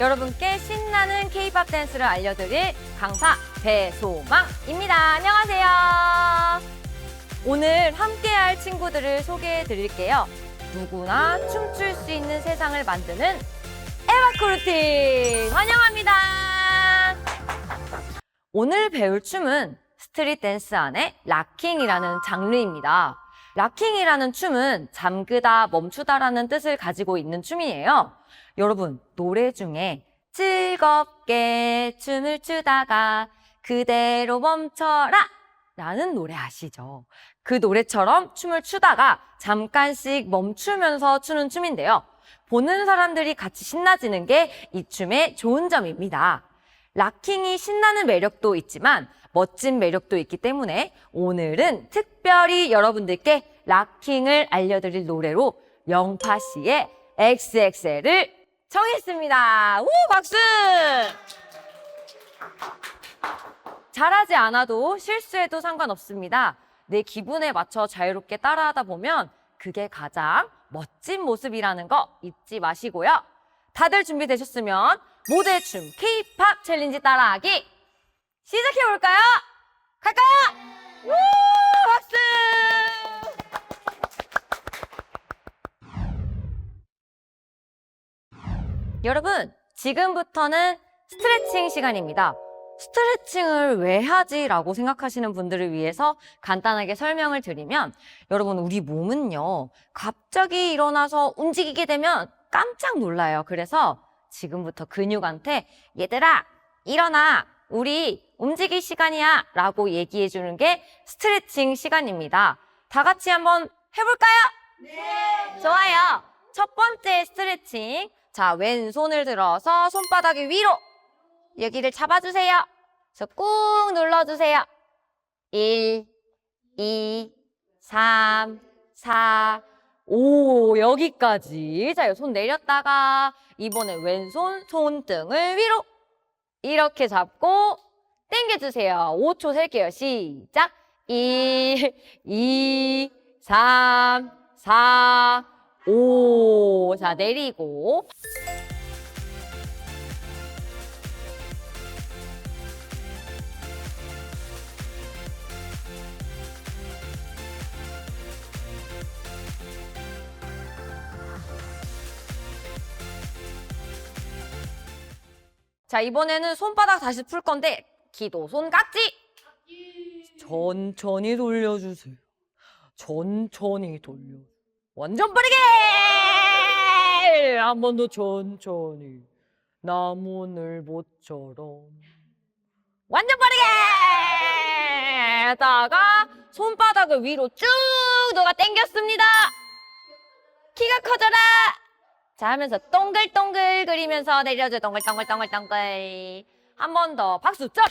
여러분께 신나는 K-팝 댄스를 알려드릴 강사 배소망입니다. 안녕하세요. 오늘 함께할 친구들을 소개해 드릴게요. 누구나 춤출 수 있는 세상을 만드는 에바크루틴 환영합니다. 오늘 배울 춤은 스트릿 댄스 안에 락킹이라는 장르입니다. 락킹이라는 춤은 잠그다, 멈추다라는 뜻을 가지고 있는 춤이에요. 여러분, 노래 중에 즐겁게 춤을 추다가 그대로 멈춰라! 라는 노래 아시죠? 그 노래처럼 춤을 추다가 잠깐씩 멈추면서 추는 춤인데요. 보는 사람들이 같이 신나지는 게 이 춤의 좋은 점입니다. 락킹이 신나는 매력도 있지만 멋진 매력도 있기 때문에 오늘은 특별히 여러분들께 락킹을 알려드릴 노래로 영파 씨의 XXL을 정했습니다. 우 박수! 잘하지 않아도 실수해도 상관없습니다. 내 기분에 맞춰 자유롭게 따라하다 보면 그게 가장 멋진 모습이라는 거 잊지 마시고요. 다들 준비되셨으면 모델 춤 K-팝 챌린지 따라하기 시작해 볼까요? 갈까요? 우! 박수! 여러분, 지금부터는 스트레칭 시간입니다. 스트레칭을 왜 하지? 라고 생각하시는 분들을 위해서 간단하게 설명을 드리면 여러분, 우리 몸은요, 갑자기 일어나서 움직이게 되면 깜짝 놀라요. 그래서 지금부터 근육한테 얘들아, 일어나! 우리 움직일 시간이야! 라고 얘기해 주는 게 스트레칭 시간입니다. 다 같이 한번 해볼까요? 네! 좋아요. 첫 번째 스트레칭. 자, 왼손을 들어서 손바닥을 위로. 여기를 잡아주세요. 그래서 꾹 눌러주세요. 1, 2, 3, 4, 5. 여기까지. 자, 손 내렸다가 이번에 왼손 손등을 위로. 이렇게 잡고 당겨주세요. 5초 셀게요. 시작. 1, 2, 3, 4, 5. 자, 내리고. 자, 이번에는 손바닥 다시 풀 건데, 기도, 손 깍지! 천천히 돌려주세요. 천천히 돌려. 완전 빠르게! 한 번 더 천천히. 나무늘보처럼. 완전 빠르게! 하다가 손바닥을 위로 쭉 누가 당겼습니다. 키가 커져라! 자 하면서 동글동글 그리면서 내려줘 동글동글동글동글 한 번 더 박수 점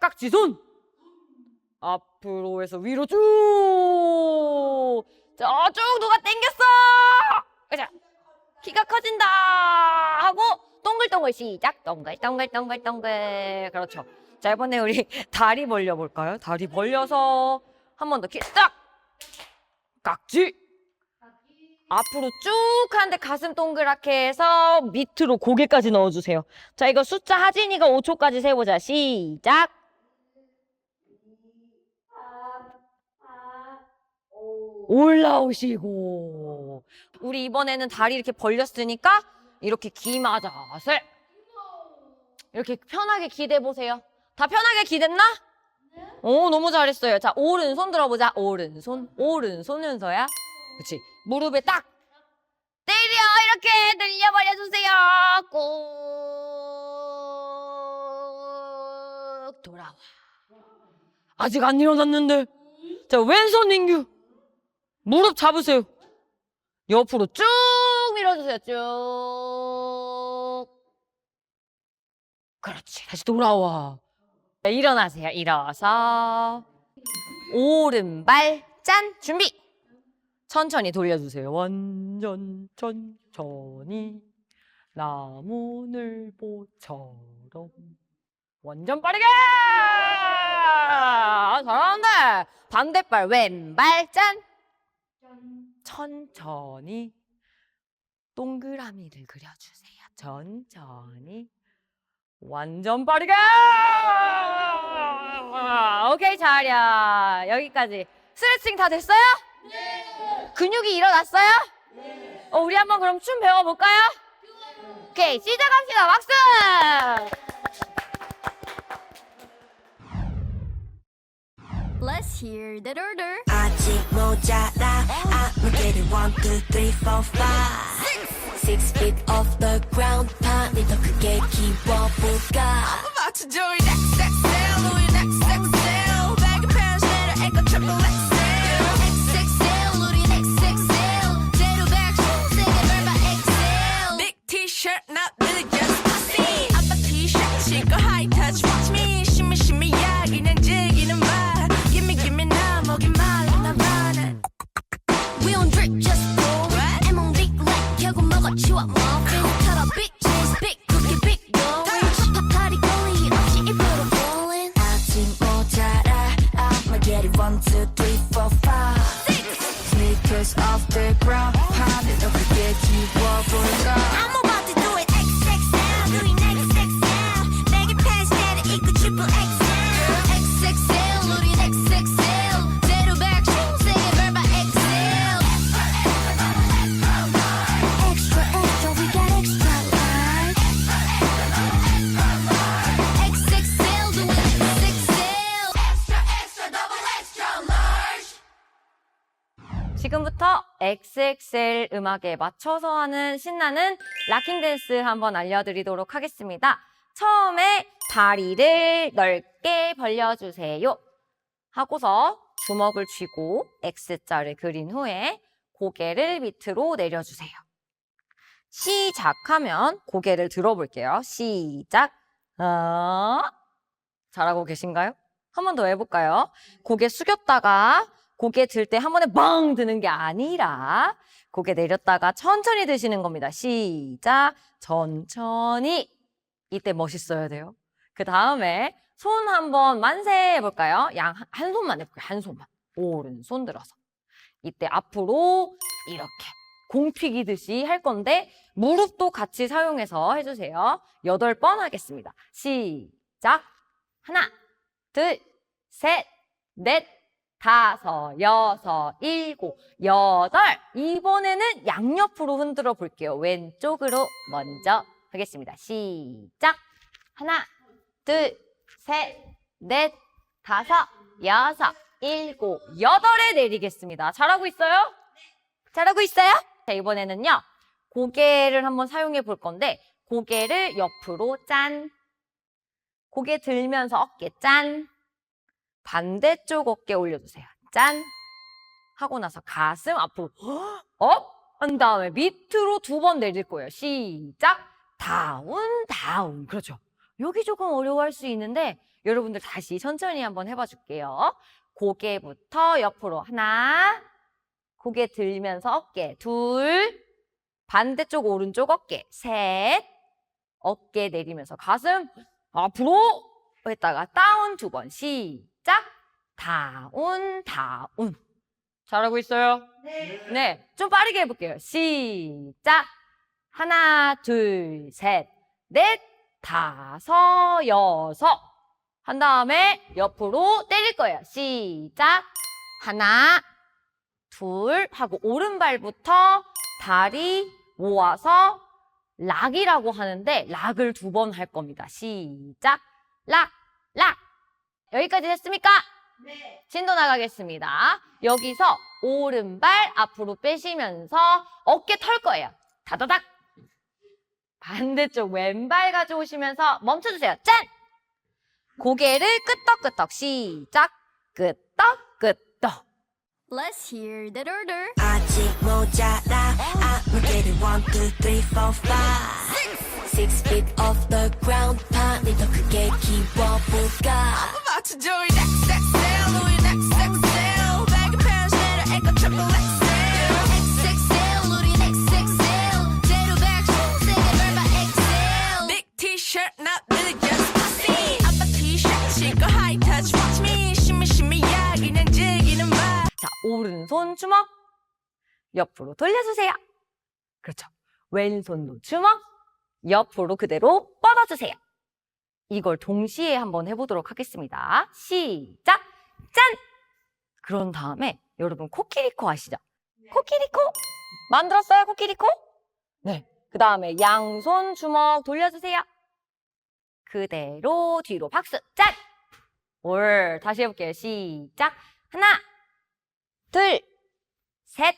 깍지 손 앞으로 해서 위로 쭉 저쭉 누가 당겼어! 그자. 키가 커진다! 하고 동글동글 시작. 동글동글동글동글. 그렇죠. 자 이번에 우리 다리 벌려 볼까요? 다리 벌려서 한 번 더 키 딱! 깍지! 앞으로 쭉 하는데 가슴 동그랗게 해서 밑으로 고개까지 넣어주세요. 자, 이거 숫자 하진이가 5초까지 세보자. 시작. 올라오시고. 우리 이번에는 다리 이렇게 벌렸으니까 이렇게 기마자세. 이렇게 편하게 기대 보세요. 다 편하게 기댔나? 오, 너무 잘했어요. 자, 오른손 들어보자. 오른손, 오른손 연서야. 그치. 무릎에 딱 때려 이렇게 늘려버려 주세요. 꾹 돌아와. 아직 안 일어났는데. 자 왼손 인규 무릎 잡으세요. 옆으로 쭉 밀어주세요. 쭉. 그렇지. 다시 돌아와. 자, 일어나세요. 일어서 오른발 짠 준비. 천천히 돌려주세요. 완전 천천히 나무늘보처럼 완전 빠르게 아, 잘하는데 반대발 왼발 짠 천천히 동그라미를 그려주세요. 천천히. 완전 빠르게! 오케이, 잘야. 여기까지. 스트레칭 다 됐어요? 네. 근육이 일어났어요? 네. 어, 우리 한번 그럼 춤 배워볼까요? 오케이, 시작합시다. 박수! Let's hear that order. 아직 모자라 I'm getting one, two, three, four, five Six feet off the ground 판이 더 크게 키워볼까 I'm about to join XXL 음악에 맞춰서 하는 신나는 락킹 댄스 한번 알려드리도록 하겠습니다. 처음에 다리를 넓게 벌려주세요. 하고서 주먹을 쥐고 X자를 그린 후에 고개를 밑으로 내려주세요. 시작하면 고개를 들어볼게요. 시작. 어? 잘하고 계신가요? 한 번 더 해볼까요? 고개 숙였다가 고개 들 때 한 번에 뻥 드는 게 아니라 고개 내렸다가 천천히 드시는 겁니다. 시작. 천천히. 이때 멋있어야 돼요. 그 다음에 손 한번 만세 해볼까요? 양 한 손만 해볼게요. 한 손만. 오른손 들어서. 이때 앞으로 이렇게 공 튀기듯이 할 건데 무릎도 같이 사용해서 해주세요. 여덟 번 하겠습니다. 시작. 하나, 둘, 셋, 넷, 다섯, 여섯, 일곱, 여덟. 이번에는 양옆으로 흔들어 볼게요. 왼쪽으로 먼저 하겠습니다. 시작. 하나, 둘, 셋, 넷, 다섯, 여섯, 일곱, 여덟에 내리겠습니다. 잘하고 있어요? 잘하고 있어요? 자, 이번에는요. 고개를 한번 사용해 볼 건데 고개를 옆으로 짠. 고개 들면서 어깨 짠. 반대쪽 어깨 올려주세요. 짠. 하고 나서 가슴 앞으로 업. 한 다음에 밑으로 두 번 내릴 거예요. 시작. 다운, 다운. 그렇죠. 여기 조금 어려워할 수 있는데 여러분들 다시 천천히 한번 해봐 줄게요. 고개부터 옆으로 하나. 고개 들면서 어깨 둘. 반대쪽 오른쪽 어깨 셋. 어깨 내리면서 가슴 앞으로 했다가 다운 두 번 시작 다운 다운 잘하고 있어요? 네. 네, 좀 빠르게 해볼게요. 시작 하나 둘 셋 넷 다섯 여섯 한 다음에 옆으로 때릴 거예요. 시작 하나 둘 하고 오른발부터 다리 모아서 락이라고 하는데 락을 두 번 할 겁니다. 시작. 락, 락. 여기까지 됐습니까? 네. 진도 나가겠습니다. 여기서 오른발 앞으로 빼시면서 어깨 털 거예요. 다다닥. 반대쪽 왼발 가져오시면서 멈춰주세요. 짠! 고개를 끄덕끄덕 시작. 끄덕끄덕. Let's hear that order. 아직 모자라 I'm getting one, two, three, four, five Six feet off the ground 판이 더 크게 키워볼까 XXL 오른손 주먹 옆으로 돌려주세요. 그렇죠. 왼손도 주먹, 옆으로 그대로 뻗어주세요. 이걸 동시에 한번 해보도록 하겠습니다. 시작! 짠! 그런 다음에 여러분 코끼리코 아시죠? 코끼리코? 만들었어요, 코끼리코? 네. 그 다음에 양손 주먹 돌려주세요. 그대로 뒤로 박수 짠! 올 다시 해볼게요. 시작! 하나, 둘, 셋,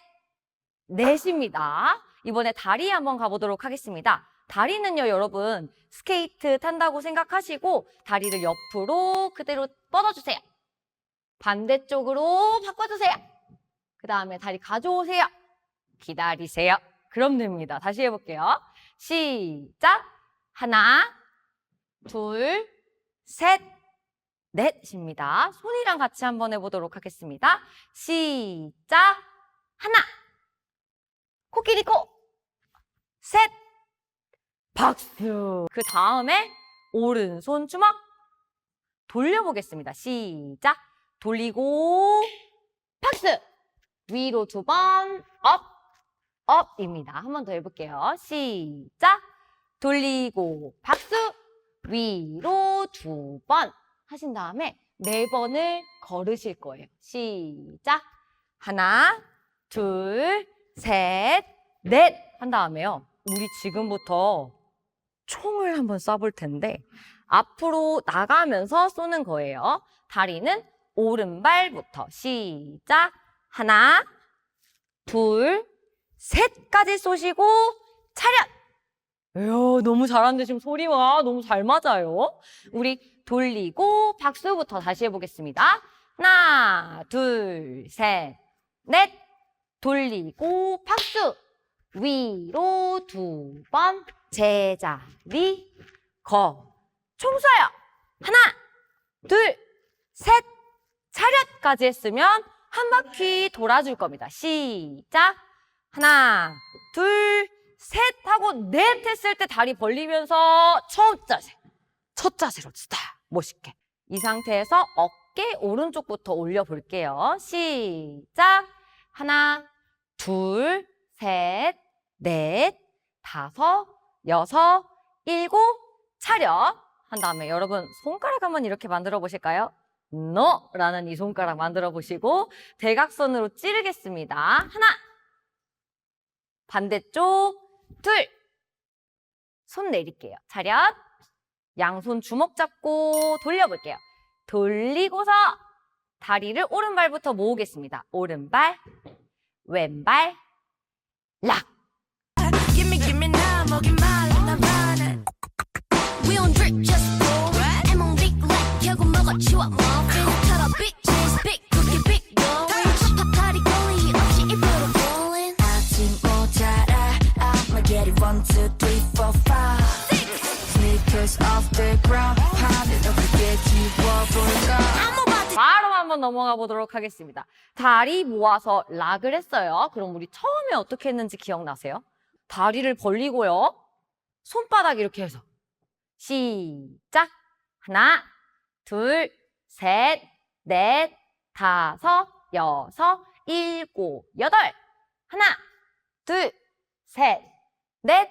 넷입니다. 이번에 다리 한번 가보도록 하겠습니다. 다리는요, 여러분, 스케이트 탄다고 생각하시고, 다리를 옆으로 그대로 뻗어주세요. 반대쪽으로 바꿔주세요. 그 다음에 다리 가져오세요. 기다리세요. 그럼 됩니다. 다시 해볼게요. 시작! 하나, 둘, 셋, 넷입니다. 손이랑 같이 한번 해보도록 하겠습니다. 시작! 하나, 코끼리 코, 셋, 박수. 그 다음에 오른손 주먹 돌려보겠습니다. 시작! 돌리고, 박수! 위로 두 번, 업, 업입니다. 한 번 더 해볼게요. 시작! 돌리고, 박수! 위로 두 번 하신 다음에 네 번을 걸으실 거예요. 시작! 하나, 둘, 셋, 넷! 한 다음에요. 우리 지금부터 총을 한번 쏴볼 텐데 앞으로 나가면서 쏘는 거예요. 다리는 오른발부터 시작! 하나, 둘, 셋까지 쏘시고 차렷! 이야, 너무 잘하는데 지금 소리와 너무 잘 맞아요. 우리 돌리고 박수부터 다시 해보겠습니다. 하나, 둘, 셋, 넷. 돌리고 박수. 위로 두 번. 제자리. 거. 총쏴요. 하나, 둘, 셋. 차렷까지 했으면 한 바퀴 돌아줄 겁니다. 시작. 하나, 둘, 셋 하고 넷 했을 때 다리 벌리면서 첫 자세. 첫 자세로 스타 멋있게. 이 상태에서 어깨 오른쪽부터 올려 볼게요. 시작. 하나, 둘, 셋, 넷, 다섯, 여섯, 일곱, 차렷. 한 다음에 여러분 손가락 한번 이렇게 만들어 보실까요? no 라는 이 손가락 만들어 보시고 대각선으로 찌르겠습니다. 하나, 반대쪽, 둘. 손 내릴게요. 차렷. 양손 주먹 잡고 돌려볼게요. 돌리고서 다리를 오른발부터 모으겠습니다. 오른발, 왼발, 락. One, two, three, four, five Sneakers off the ground I'm about to 바로 한번 넘어가 보도록 하겠습니다. 다리 모아서 락을 했어요. 그럼 우리 처음에 어떻게 했는지 기억나세요? 다리를 벌리고요. 손바닥 이렇게 해서. 시작. 하나, 둘, 셋, 넷, 다섯, 여섯, 일곱, 여덟. 하나, 둘, 셋, 넷,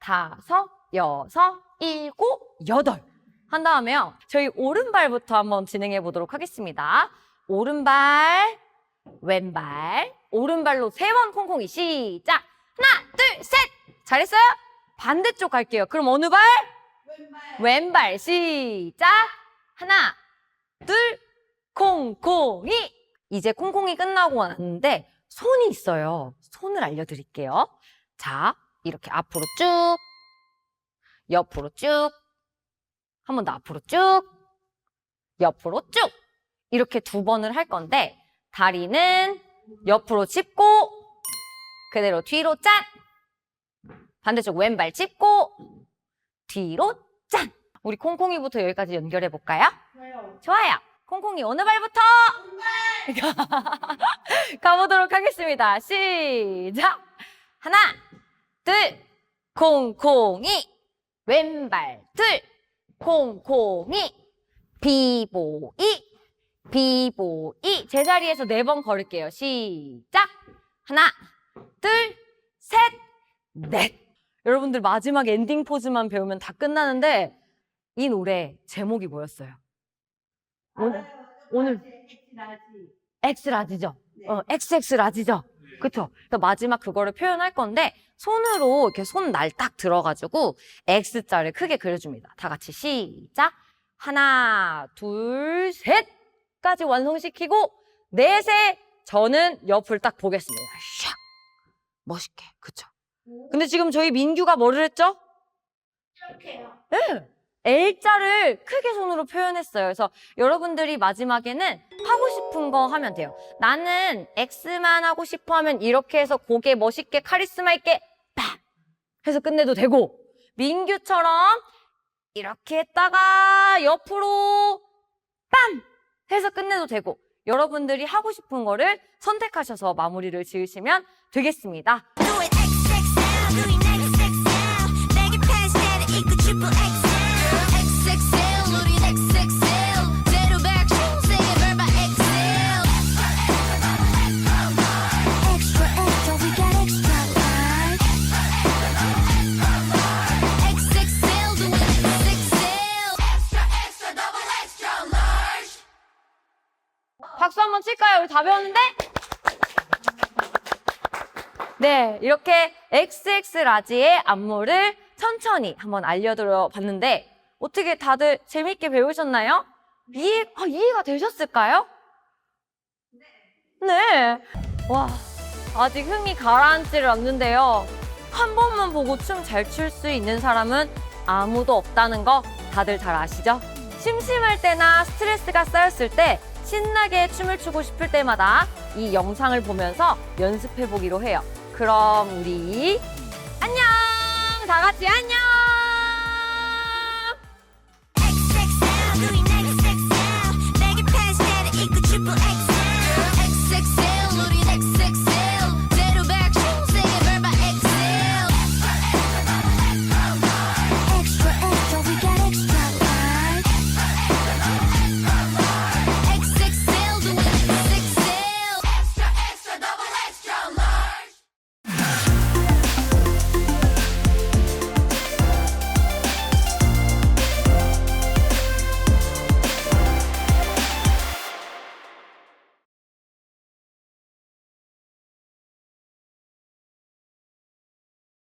다섯, 여섯, 일곱, 여덟. 한 다음에요. 저희 오른발부터 한번 진행해 보도록 하겠습니다. 오른발, 왼발, 오른발로 세 번 콩콩이 시작. 하나, 둘, 셋. 잘했어요? 반대쪽 갈게요. 그럼 어느 발? 왼발. 왼발 시작. 하나, 둘, 콩콩이. 이제 콩콩이 끝나고 났는데 손이 있어요. 손을 알려드릴게요. 자, 이렇게 앞으로 쭉, 옆으로 쭉, 한 번 더 앞으로 쭉, 옆으로 쭉. 이렇게 두 번을 할 건데, 다리는 옆으로 짚고, 그대로 뒤로 짠. 반대쪽 왼발 짚고, 뒤로 짠. 우리 콩콩이부터 여기까지 연결해 볼까요? 좋아요. 콩콩이 어느 발부터? 가보도록 하겠습니다. 시작. 하나, 둘, 콩콩이. 왼발 둘, 콩콩이. 비보이, 비보이. 제자리에서 네 번 걸을게요. 시작. 하나, 둘, 셋, 넷. 여러분들 마지막 엔딩 포즈만 배우면 다 끝나는데 이 노래 제목이 뭐였어요? 오늘 오늘 엑스라지죠. 어, XX라지죠. 그쵸? 그래서 마지막 그거를 표현할 건데 손으로 이렇게 손 날 딱 들어가지고 X자를 크게 그려줍니다. 다 같이 시작. 하나, 둘, 셋까지 완성시키고 넷에 저는 옆을 딱 보겠습니다. 샥 멋있게 그쵸? 근데 지금 저희 민규가 뭐를 했죠? 이렇게요. 네. L자를 크게 손으로 표현했어요. 그래서 여러분들이 마지막에는 하고 싶은 거 하면 돼요. 나는 X만 하고 싶어 하면 이렇게 해서 고개 멋있게 카리스마 있게 빡 해서 끝내도 되고 민규처럼 이렇게 했다가 옆으로 빰 해서 끝내도 되고 여러분들이 하고 싶은 거를 선택하셔서 마무리를 지으시면 되겠습니다. 배웠는데? 네, 이렇게 XX 라지의 안무를 천천히 한번 알려드려 봤는데 어떻게 다들 재밌게 배우셨나요? 이해, 아, 이해가 되셨을까요? 네. 와, 아직 흥이 가라앉지를 않는데요. 한 번만 보고 춤 잘 출 수 있는 사람은 아무도 없다는 거 다들 잘 아시죠? 심심할 때나 스트레스가 쌓였을 때 신나게 춤을 추고 싶을 때마다 이 영상을 보면서 연습해 보기로 해요. 그럼 우리 안녕! 다 같이 안녕!